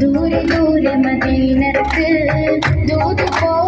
ദൂരെ ദൂരെ മദീനത്ത് ദൂത് പോവാൻ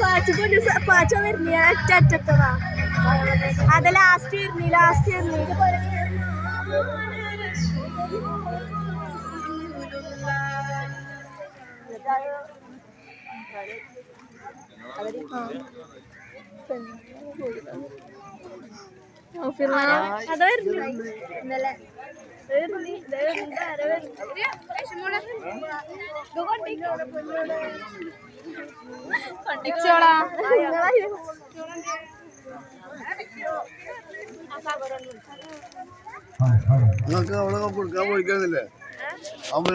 പാച്ച കൊണ്ട് പാച്ച വരുന്ന അറ്ററ്റത്തതാ അത് ലാസ്റ്റ് വരുന്നി ലാസ്റ്റ് വരുന്നി അത് വരുന്നു ഇന്നലെ വരുന്നി നിങ്ങൾക്ക് അവിടെ കൊടുക്കാൻ പോയിക്കാന്നില്ലേ? അമ്പല